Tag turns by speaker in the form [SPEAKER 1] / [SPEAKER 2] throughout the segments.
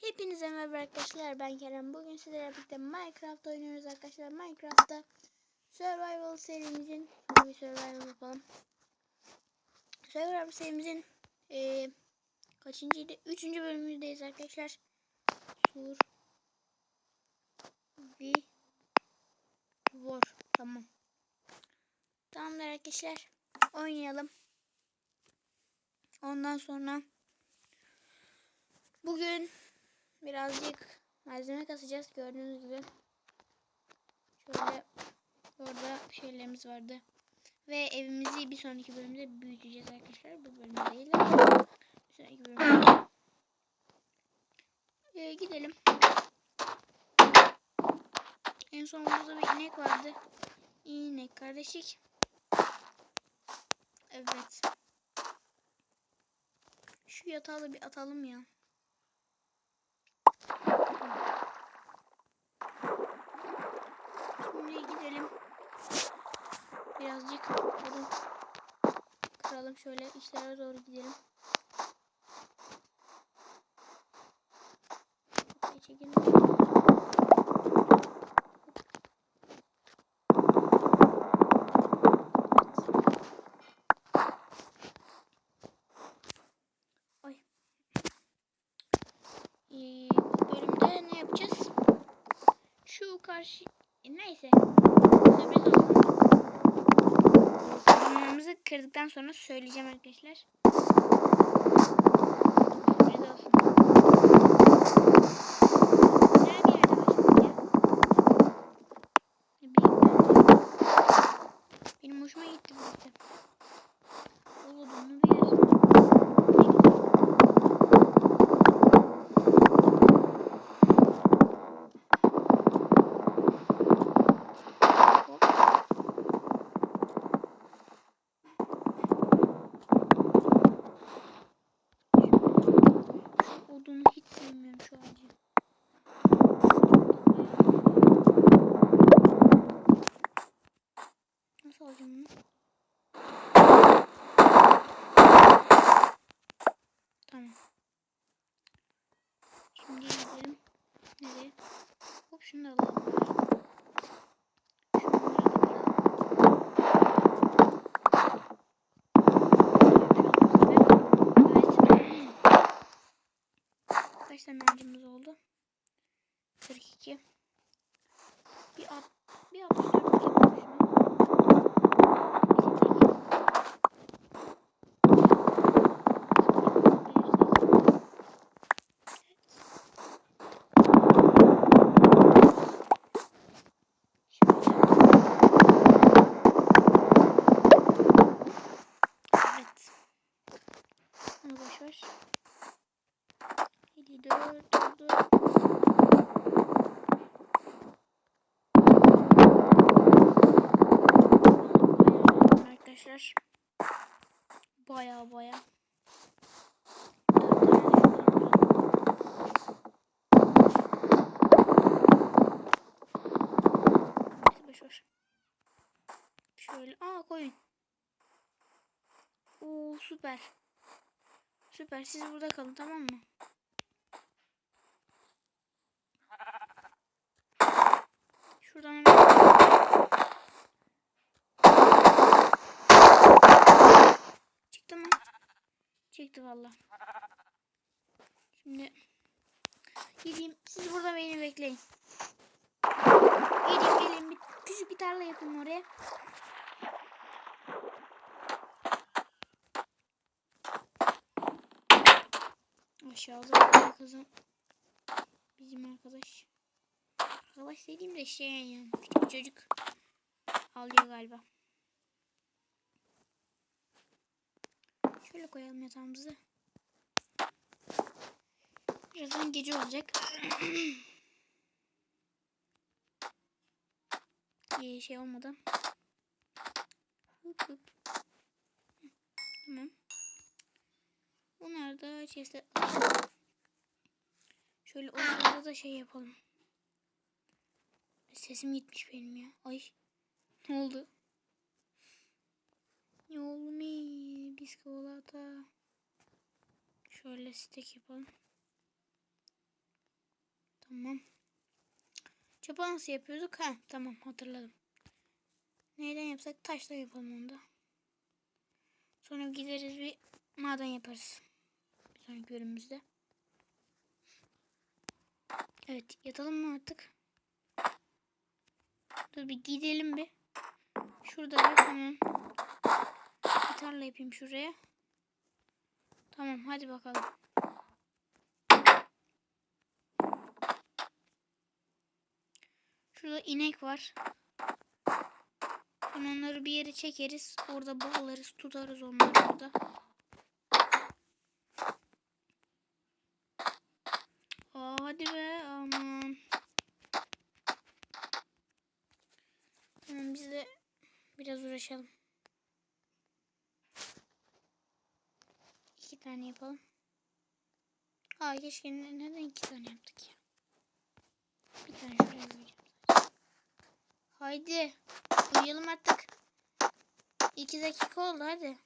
[SPEAKER 1] Hepinize merhaba arkadaşlar ben Kerem. Bugün sizlerle birlikte Minecraft oynuyoruz arkadaşlar. Minecraft'ta Survival serimizin bir Survival yapalım. Survival serimizin eee kaçıncıydı? Üçüncü bölümündeyiz arkadaşlar. Sur Vi War. Tamam. Tamamdır arkadaşlar. Oynayalım. Ondan sonra bugün birazcık malzeme kasacağız gördüğünüz gibi. Şöyle orada şeylerimiz vardı. Ve evimizi bir sonraki bölümde büyüteceğiz arkadaşlar. Bu bölümde değil. de Bir sonraki bölümde. Ee, gidelim. En son burada bir inek vardı. İnek kardeşik. Evet. Şu yatağı da bir atalım ya. Şimdi gidelim. Birazcık odun kıralım şöyle işlere doğru gidelim. Ay. Ee, karşı... Neyse. Sürpriz olsun. Bunlarımızı kırdıktan sonra söyleyeceğim arkadaşlar. Sürpriz olsun. Güzel bir yerde başladık ya. Ne bileyim bence. Benim hoşuma gitti burası. Oludumlu bir yer. Ne güzel. Hop. Şu odunu hiç sevmiyorum şu ağacı. Bunu? Tamam. Şimdi gidelim. Nereye? Hop şunu da alalım. Kaç tane ağacımız oldu? 42. Bir at, bir 64 yapalım şunu. Evet. Bunu boş ver. 54 oldu. Arkadaşlar baya baya boş ver. Şöyle aa koyun. Oo süper. Süper. Siz burada kalın tamam mı? Şuradan Çıktı mı? Çıktı valla. Şimdi gideyim. Siz burada beni bekleyin. Gelin gelin. Bir, küçük bir tarla yapın oraya. Aşağıda bir kızım. Bizim arkadaş. Arkadaş dediğim de şey yani. Küçük çocuk. Ağlıyor galiba. Şöyle koyalım yatağımızı. Birazdan gece olacak. Şey olmadı. Hıp hıp. Tamam. Bunlar da chest'e Şöyle o sırada da şey yapalım. Sesim gitmiş benim ya. Ay. Ne oldu? Ne oldu mi? Biskolata. Şöyle steak yapalım. Tamam. Çapa nasıl yapıyorduk? Ha tamam hatırladım. Neyden yapsak taşla yapalım onu da. Sonra gideriz bir maden yaparız. Sonraki bölümümüzde. Evet yatalım mı artık? Dur bir gidelim bir. Şurada bir hemen bir tarla yapayım şuraya. Tamam hadi bakalım. Şurada inek var. Sonra onları bir yere çekeriz. Orada bağlarız, tutarız onları burada. Aa, hadi be aman. Tamam biz de uğraşalım. İki tane yapalım. Aa keşke ne- neden iki tane yaptık ya? Bir tane şuraya koyacağım. Haydi. Uyuyalım artık. İki dakika oldu hadi.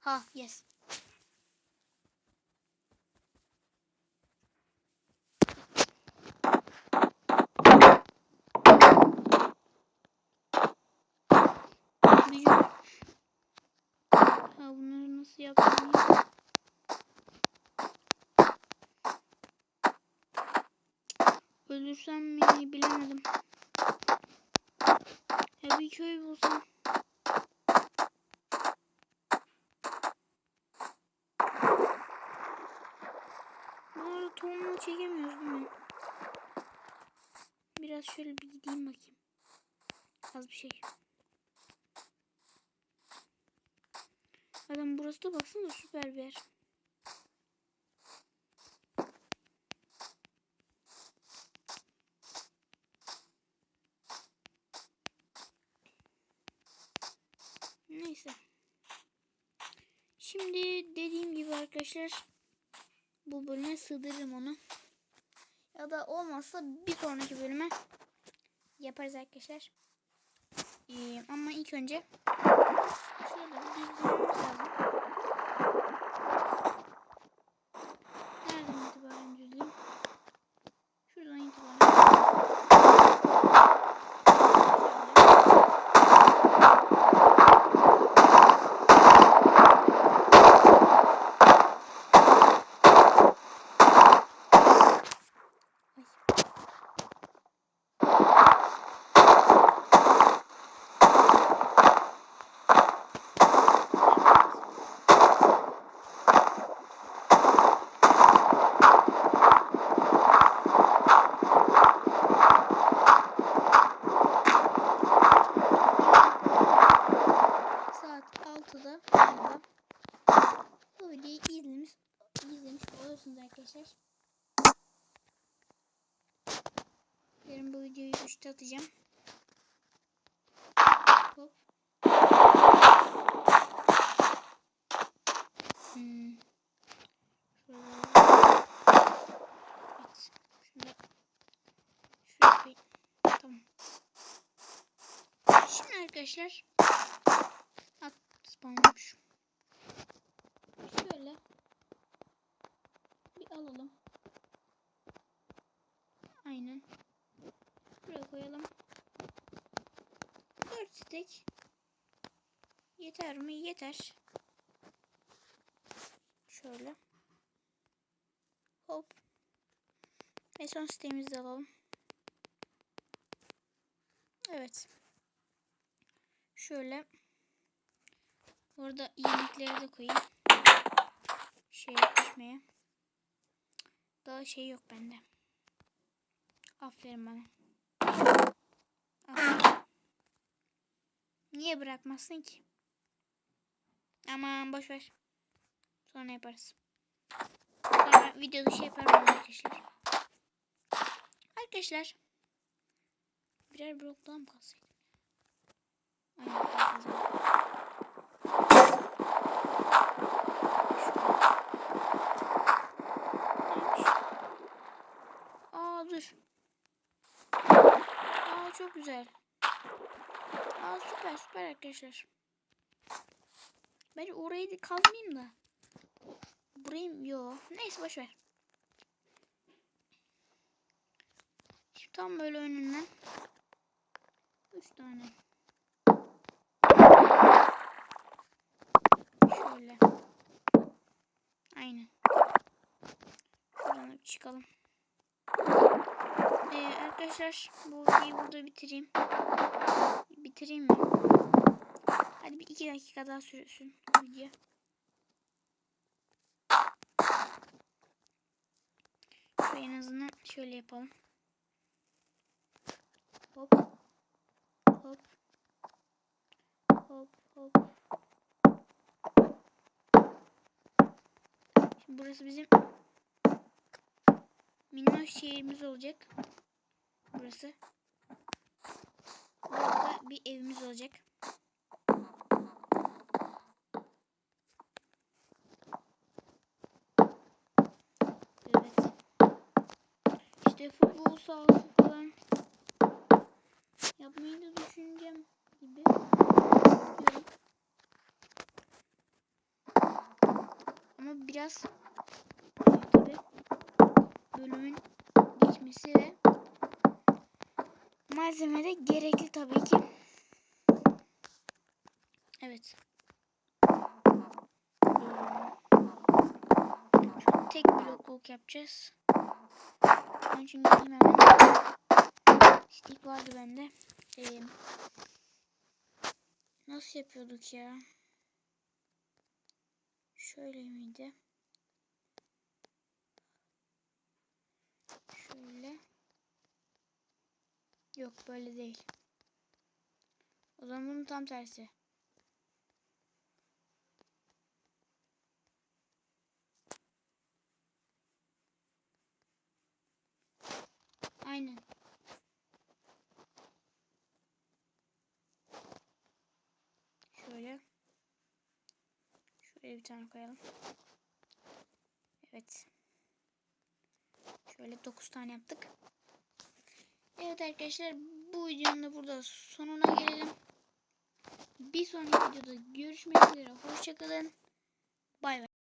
[SPEAKER 1] Ha yes. Büyük. Ha bunları nasıl yapayım? ya? Ölürsem mi bilemedim. Ya bir köy bulsam. Bu arada tohumunu çekemiyoruz değil mi? Biraz şöyle bir gideyim bakayım. Az bir şey. Zaten burası da baksana süper bir yer. Neyse. Şimdi dediğim gibi arkadaşlar bu bölüme sığdırırım onu. Ya da olmazsa bir sonraki bölüme yaparız arkadaşlar. Ee, ama ilk önce şöyle bir düzlememiz lazım. 3'te atacağım. Hop. Hmm. Şimdi arkadaşlar At spawnlamış. Şöyle bir alalım. Aynen. Buraya koyalım. 4 stek. Yeter mi? Yeter. Şöyle. Hop. Ve son sitemizi alalım. Evet. Şöyle. Orada yemekleri de koyayım. Şey pişmeye. Daha şey yok bende. Aferin bana. Aferin. Niye bırakmazsın ki? Aman boş ver. Sonra yaparız. Sonra video dışı yaparım arkadaşlar. Arkadaşlar. Birer blok daha mı kalsaydı? Aa dur. Aa çok güzel. Aa süper süper arkadaşlar. Bence orayı da kazmayayım da. Burayı yo. Neyse boş ver. Şimdi tam böyle önünden. Üç tane. Şöyle. Aynen. Şuradan çıkalım. Ee, arkadaşlar bu videoyu burada bitireyim. Bitireyim mi? Hadi bir iki dakika daha sürsün video. Şöyle en azından şöyle yapalım. Hop. Hop. Hop hop. Şimdi burası bizim minnoş şehrimiz olacak. Burası. Burada bir evimiz olacak. Evet. Falan yapmayı da düşüneceğim gibi. Ama biraz tabii bölümün bitmesi ve malzeme de gerekli tabii ki. Evet. Ee, Şu tek blokluk yapacağız. Ben çünkü gideyim hemen. Stick vardı bende. Ee, nasıl yapıyorduk ya? Şöyle miydi? Şöyle. Yok böyle değil. O zaman bunun tam tersi. Aynen. Şöyle. Şuraya bir tane koyalım. Evet. Şöyle 9 tane yaptık. Evet arkadaşlar bu videonun da burada sonuna gelelim. Bir sonraki videoda görüşmek üzere. Hoşçakalın. Bay bay.